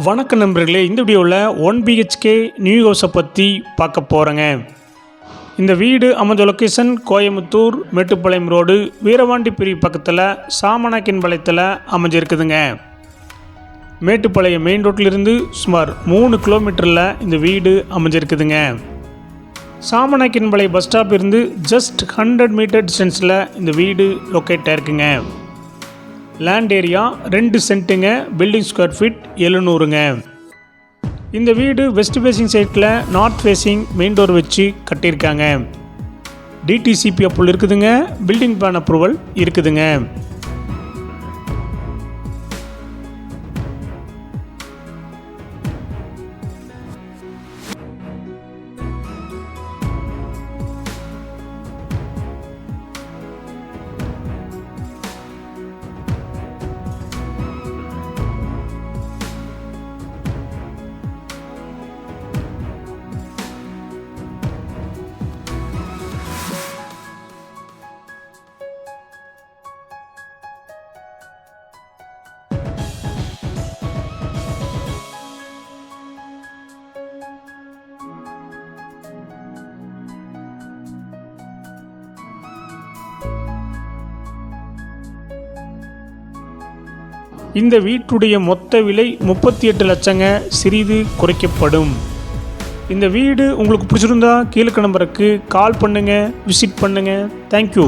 வணக்கம் நண்பர்களே இந்த வீடியோவில் ஒன் பிஹெச்கே நியூ ஹவுஸை பற்றி பார்க்க போகிறேங்க இந்த வீடு அமைஞ்ச லொக்கேஷன் கோயம்புத்தூர் மேட்டுப்பாளையம் ரோடு வீரவாண்டி பிரிவு பக்கத்தில் சாமனாக்கின் பாளையத்தில் அமைஞ்சிருக்குதுங்க. மேட்டுப்பாளையம் மெயின் ரோட்டிலிருந்து சுமார் மூணு கிலோமீட்டரில் இந்த வீடு அமைஞ்சிருக்குதுங்க. சாமனாக்கின்பாளையம் பஸ் ஸ்டாப் இருந்து ஜஸ்ட் ஹண்ட்ரட் மீட்டர் டிஸ்டன்ஸில் இந்த வீடு லொக்கேட் ஆயிருக்குங்க. லேண்ட் ஏரியா ரெண்டு சென்ட்டுங்க. பில்டிங் ஸ்கொயர் ஃபீட் எழுநூறுங்க. இந்த வீடு வெஸ்ட் ஃபேஸிங் சைட்டில் நார்த் ஃபேஸிங் மெயின் டோர் வச்சு கட்டியிருக்காங்க. டிடிசிபி அப்ரூவல் இருக்குதுங்க. பில்டிங் பிளான் அப்ரூவல் இருக்குதுங்க. இந்த வீட்டுடைய மொத்த விலை முப்பத்தி எட்டு லட்சங்க. சிறிது குறைக்கப்படும். இந்த வீடு உங்களுக்கு பிடிச்சிருந்தா கீழே நம்பருக்கு கால் பண்ணுங்கள் விசிட் பண்ணுங்கள் தேங்க்யூ